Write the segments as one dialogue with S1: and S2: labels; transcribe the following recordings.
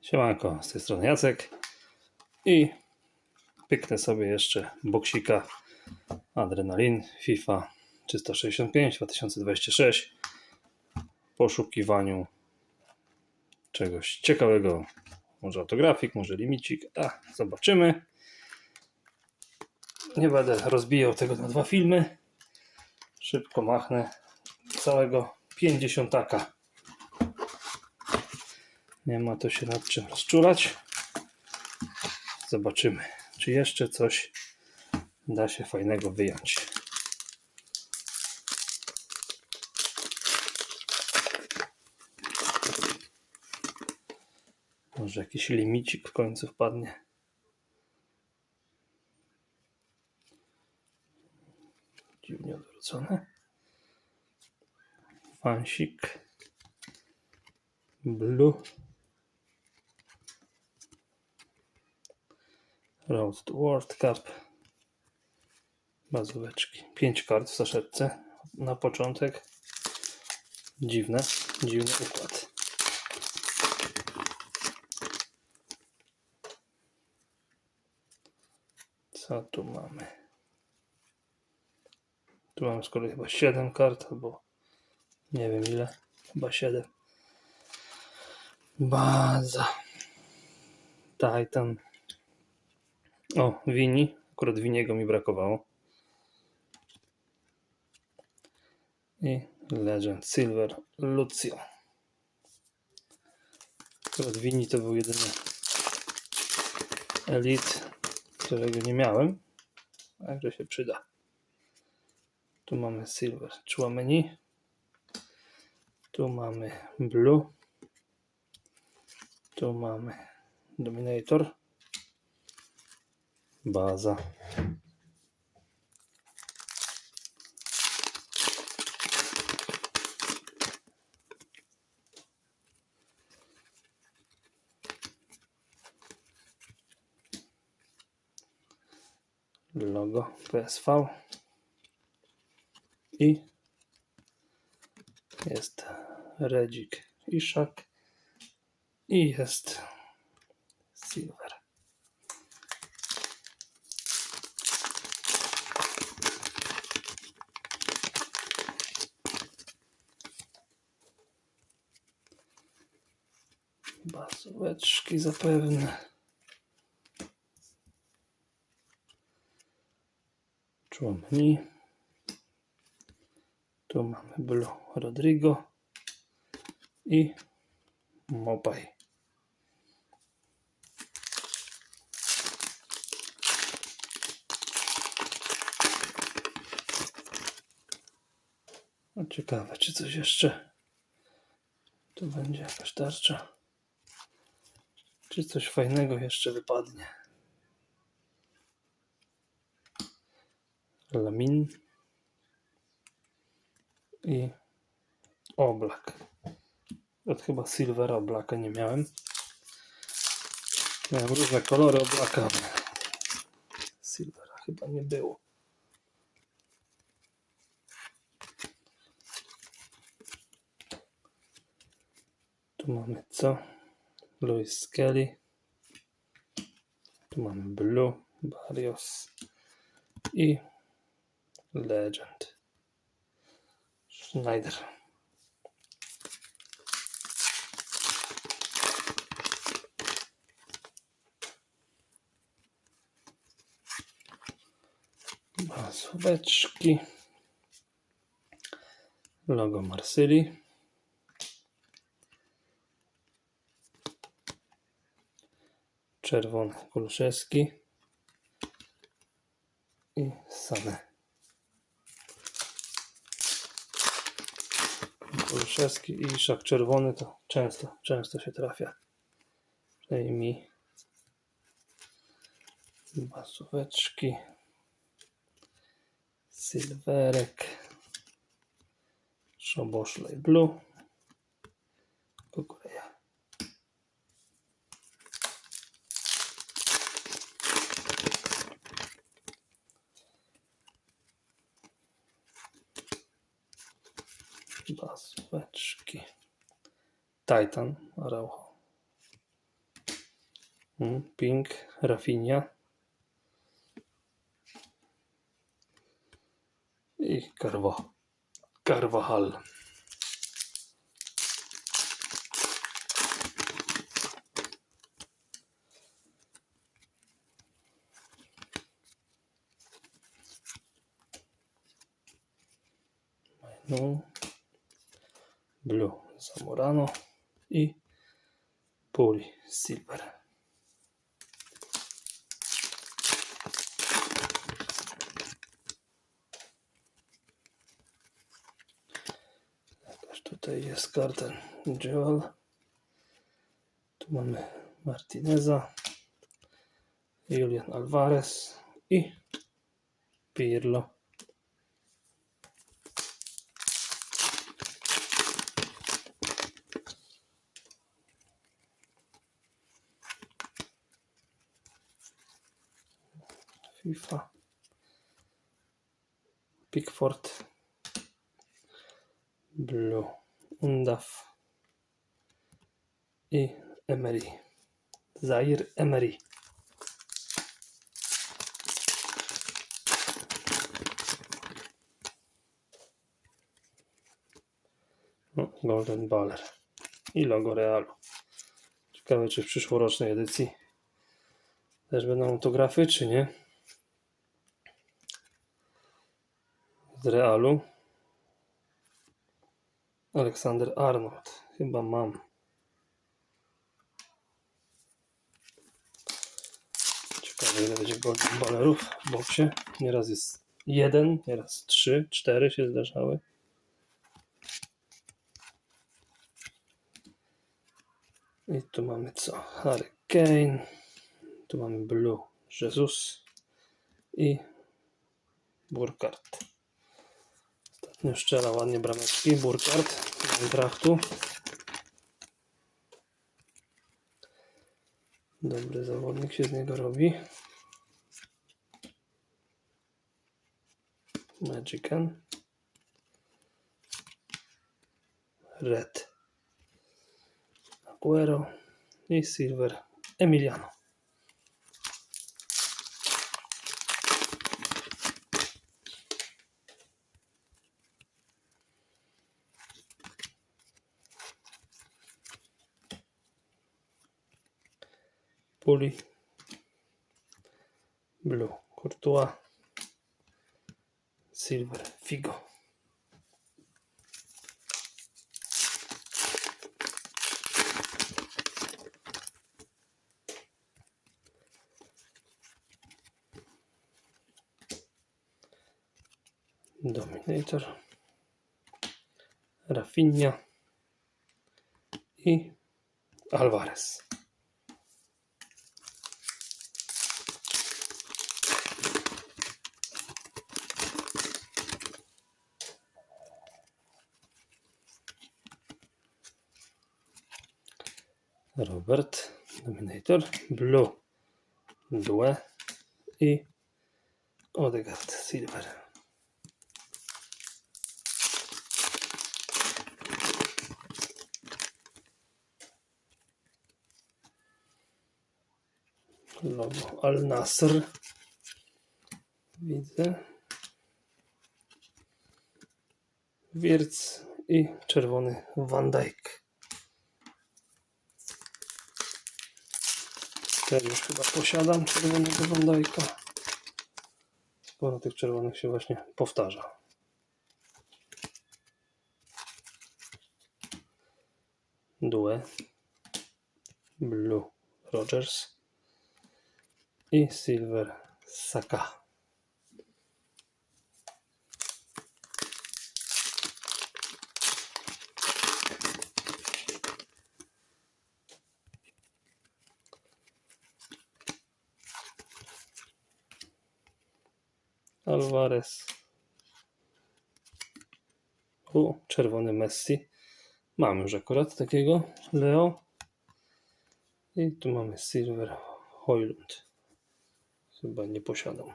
S1: Siemanko, z tej strony Jacek i pyknę sobie jeszcze boksika Adrenalin FIFA 365 2026 w poszukiwaniu czegoś ciekawego, może autografik, może limicik, a zobaczymy. Nie będę rozbijał tego na dwa filmy. Szybko machnę całego 50 taka. Nie ma to się nad czym rozczulać. Zobaczymy, czy jeszcze coś da się fajnego wyjąć. Może jakiś limicik w końcu wpadnie. Dziwnie odwrócone. Fansik. Blue. Road to World Cup. Bazóweczki. 5 kart w saszetce na początek. Dziwne, dziwny układ. Co tu mamy? Tu mam z kolei chyba 7 kart, albo nie wiem ile. Chyba 7. Baza. Titan. O, Wini. Akurat Winiego mi brakowało. I Legend Silver Lucio. Akurat Wini to był jedyny Elite, którego nie miałem. Także się przyda. Tu mamy Silver Chouameni. Tu mamy Blue. Tu mamy Dominator. Baza. Logo PSV. I jest Redzik Iszak. I jest Silver. Bazóweczki zapewne. Człomni. Tu mamy Blue Rodrigo i Mopaj. No ciekawe, czy coś jeszcze tu będzie jakaś tarcza. Czy coś fajnego jeszcze wypadnie? Lamin i Oblak. Od chyba Silvera Oblaka nie miałem. Miałem różne kolory Oblaka, Silvera chyba nie było. Tu mamy co? Louis Skelly. Tu mamy Blue, Barrios i Legend. Schneider. Bazóweczki. Logo Marsylii. Czerwony Kuluszewski. I Sane. Kuluszewski i szak czerwony to często, często się trafia. Przynajmniej mi. Basóweczki. Sylwerek. Szoboszlej Blue. Kukureja. Basóweczki. Titan Araujo. Mm, Pink, Rafinha. I Carva, Carvajal. No. Blue Zamorano i Poli Silver. Jakaż tutaj jest karta Jewel. Tu mamy Martineza, Julian Alvarez i Pirlo. FIFA. Pickford. Blue. Undaf. I Emery. Zaire Emery. No, Golden Baller. I logo Realu. Ciekawe, czy w przyszłorocznej edycji też będą autografy, czy nie? Z Realu. Aleksander Arnold. Chyba mam. Ciekawe, ile będzie golden ballerów w boksie. Nieraz jest jeden, nieraz trzy, cztery się zdarzały. I tu mamy co? Harry Kane. Tu mamy Blue Jesus i Burkhardt. Strzela ładnie brameczki Burkhardt z Eintrachtu. Dobry zawodnik się z niego robi. Magican. Red. Aguero i Silver Emiliano. Puli. Blue. Courtois. Silver. Figo. Dominator. Rafinha. I Alvarez. Robert, Dominator, Blue, Due i Odegaard Silver. Logo Al Nasr. Widzę. Wierc i czerwony Van Dijk. Ten już chyba posiadam czerwonego Van Dijk'a. Sporo tych czerwonych się właśnie powtarza. Due. Blue Rogers. I Silver Saka. Alvarez. O, czerwony Messi. Mamy już akurat takiego Leo. I tu mamy Silver Hoylund. Chyba nie posiadam.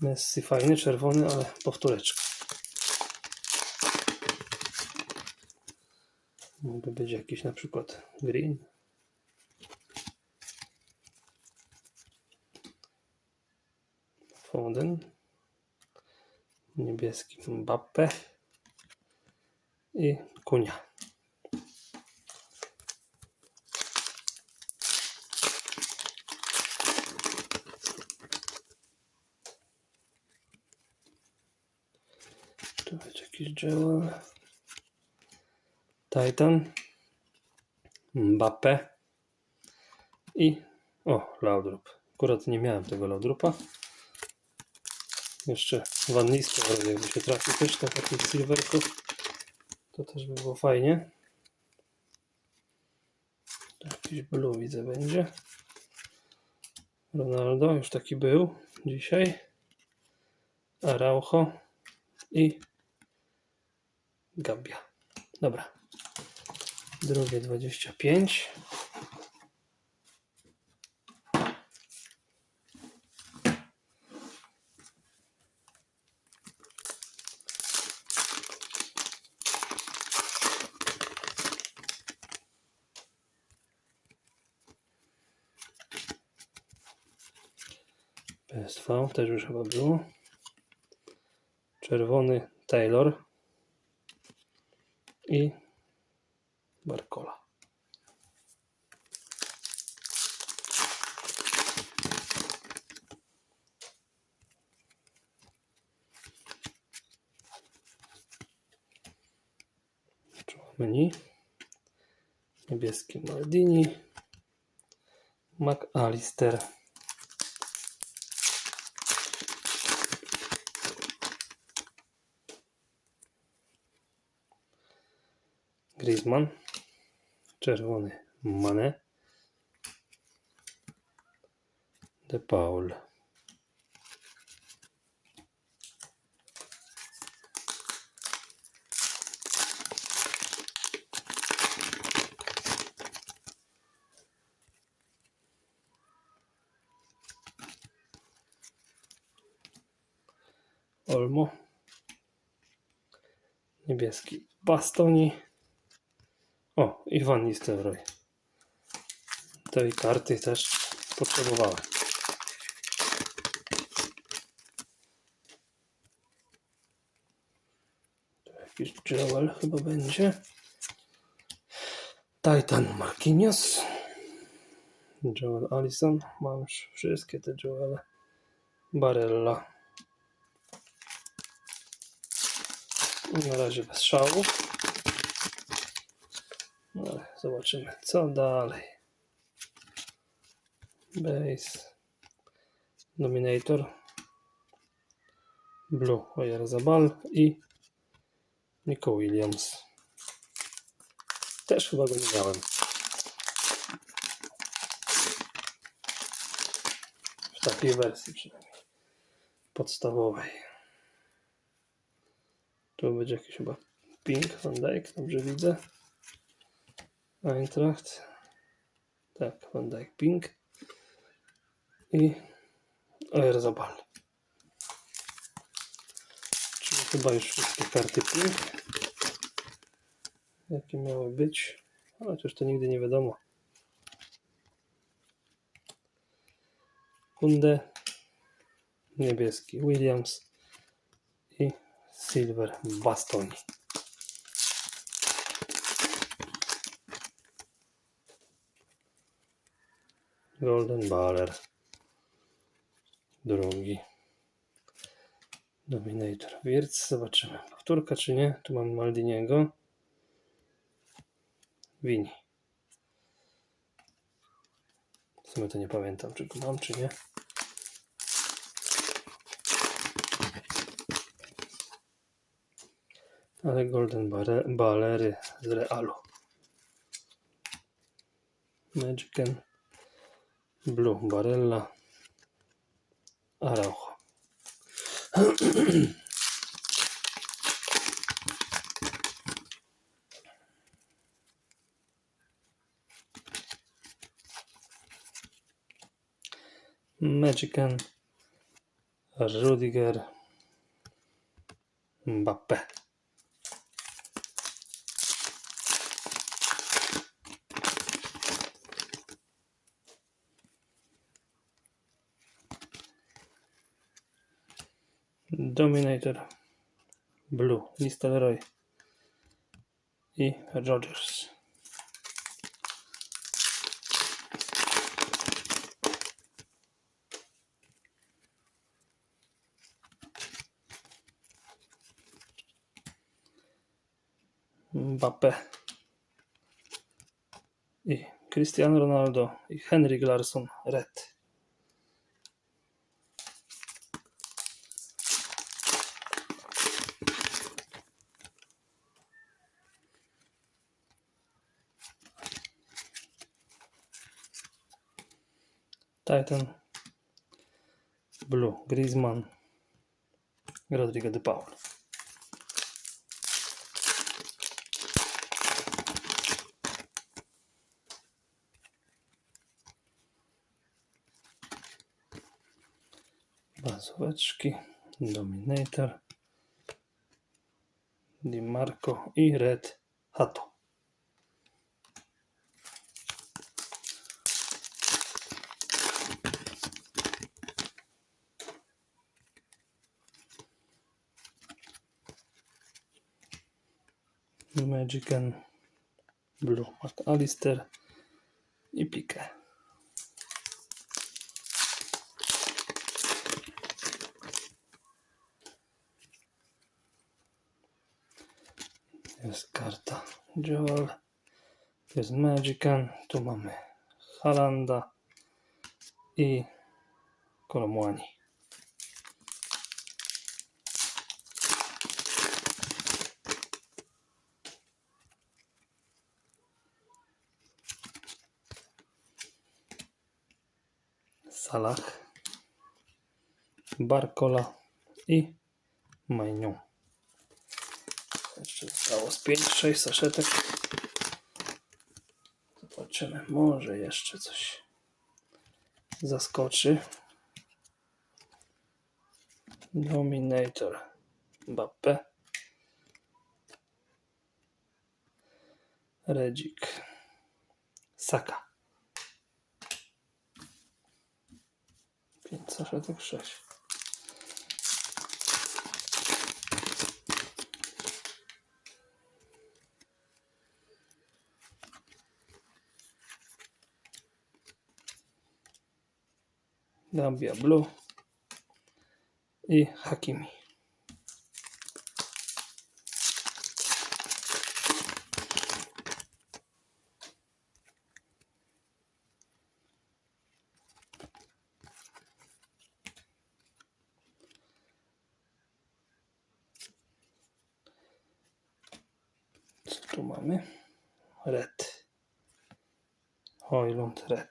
S1: Messi fajny, czerwony, ale powtóreczka. Mógłby być jakiś na przykład green. Foden. Niebieski Mbappe. I Kunia. Tu będzie jakiś Joel. Titan. Mbappe. I o, Laudrup. Akurat nie miałem tego Laudrupa. Jeszcze Van Nistelrooy jakby się trafił też na takich silverków. To też by było fajnie. Jakiś blue widzę będzie. Ronaldo już taki był dzisiaj. Araujo i Gambia. Dobra. Drugie 25. PSV też już chyba było. Czerwony Taylor i Barcola. Menu. Niebieski Maldini. McAllister. Griezmann. Czerwony Mane. De Paul. Olmo. Niebieski Bastoni. O, i Van. Tej karty też potrzebowałem. Jakiś Joel chyba będzie. Titan Marquinhos. Joel Allison. Mam już wszystkie te Joele. Barella. Na razie bez szału. No, zobaczymy, co dalej. Base. Dominator. Blue Oyarzabal i Nico Williams. Też chyba go nie miałem. W takiej wersji przynajmniej. Podstawowej. Tu będzie jakiś chyba Pink Van Dijk, dobrze widzę. Eintracht. Tak, Van Dijk Pink. I Oyarzabal. Czyli chyba już wszystkie karty Pink. Jakie miały być. Chociaż to nigdy nie wiadomo. Kunde. Niebieski Williams. I Silver Bastoni. Golden Baller. Drugi. Dominator Wirtz. Zobaczymy. Powtórka czy nie? Tu mamy Maldiniego. Wini. W sumie to nie pamiętam, czy go mam, czy nie. Ale Golden Ballery z Realu. Magican. Blue Barella. Araujo. Magican. Rudiger. Mbappe. Dominator, Blue, Nistelrooy i Rogers. Mbappe i Cristiano Ronaldo. I Henrik Larsson. Red. Titan. Blue. Griezmann. Rodrigo de Paul. Bazóweczki, Dominator, Di Marco i Red Hato. Magican Blue McAllister i Pique. Jest karta Joel. To jest Magican. Tu mamy Halanda i Kolomłani. Salah, Barcola i Mainiu. Jeszcze zostało z 5-6 saszetek. Zobaczymy, może jeszcze coś zaskoczy. Dominator Mbappe. Redzik. Saka. 5 saszetek 6. Gambia Blue i Hakimi. Co tu mamy? Red. Red.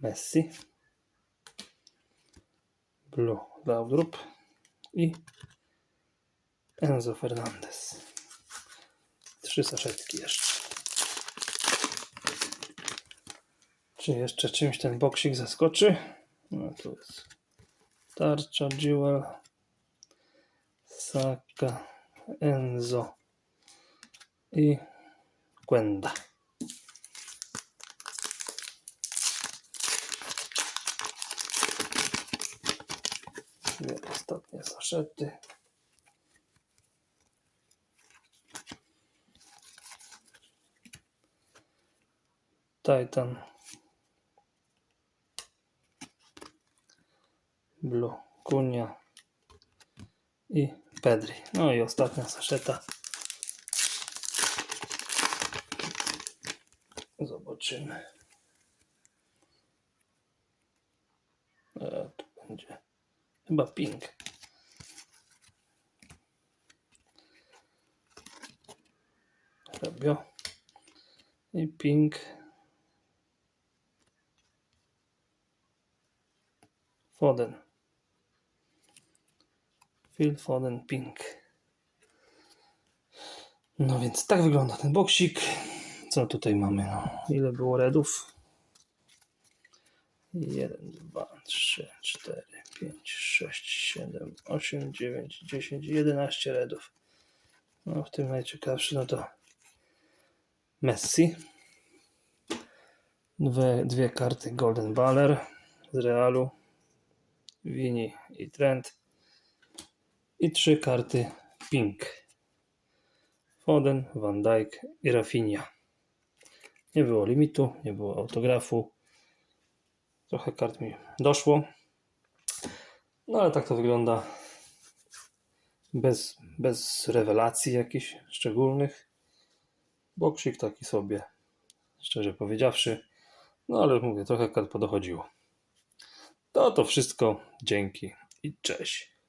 S1: Messi, Blue Laudrup i Enzo Fernandez. Trzy saszetki jeszcze. Czy jeszcze czymś ten boksik zaskoczy? No tu jest tarcza, Jewel, Saka, Enzo i Gwenda. Dwie ostatnie saszety. Titan. Blue. Kunia. I Pedri. No i ostatnia saszeta. Zobaczymy. E, tu będzie chyba pink. Rabio. I pink. Foden. Phil Foden Pink. No więc tak wygląda ten boksik. Co tutaj mamy? No, ile było redów? 1, 2, 3, 4, 5, 6, 7, 8, 9, 10, 11 redów. No, w tym najciekawszy no to Messi. Dwie, dwie karty Golden Baller z Realu. Vini i Trent. I trzy karty Pink. Foden, Van Dijk i Rafinha. Nie było limitu, nie było autografu. Trochę kart mi doszło. No ale tak to wygląda. Bez, bez rewelacji jakichś szczególnych. Boksik taki sobie, szczerze powiedziawszy. No ale mówię, trochę kart podochodziło. To to wszystko. Dzięki i cześć.